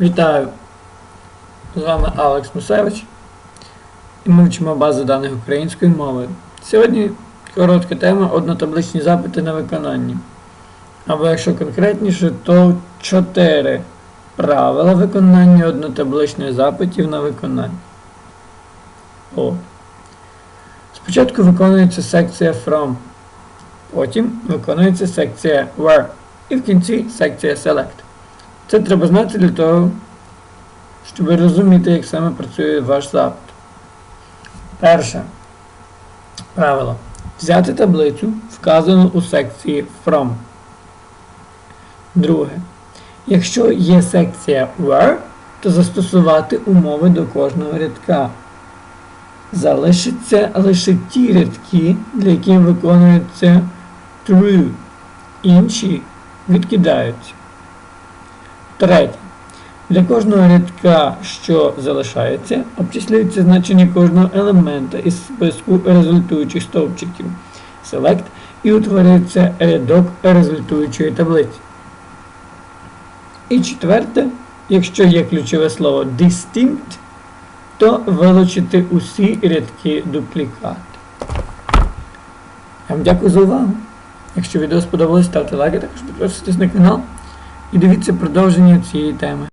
Вітаю! З вами Алекс Мусевич. І ми вчимо базу даних української мови. Сьогодні коротка тема однотабличні запити на виконання. Або якщо конкретніше, то 4 правила виконання однотабличних запитів на виконання. О. Спочатку виконується секція From. Потім виконується секція Where. І в кінці секція Select. Це треба знати для того, щоб розуміти, як саме працює ваш запит. Перше правило. Взяти таблицю, вказану у секції From. Друге. Якщо є секція Where, то застосувати умови до кожного рядка. Залишаться лише ті рядки, для яких виконується true. Інші відкидаються. Третє. Для кожного рядка, що залишається, обчислюється значення кожного елемента із списку результуючих стовпчиків Select і утворюється рядок результуючої таблиці. І четверте, якщо є ключове слово distinct, то вилучити усі рядки дуплікат. Я вам дякую за увагу. Якщо відео сподобалось, ставте лайки, також підписуйтесь на канал і дивіться продовження цієї теми.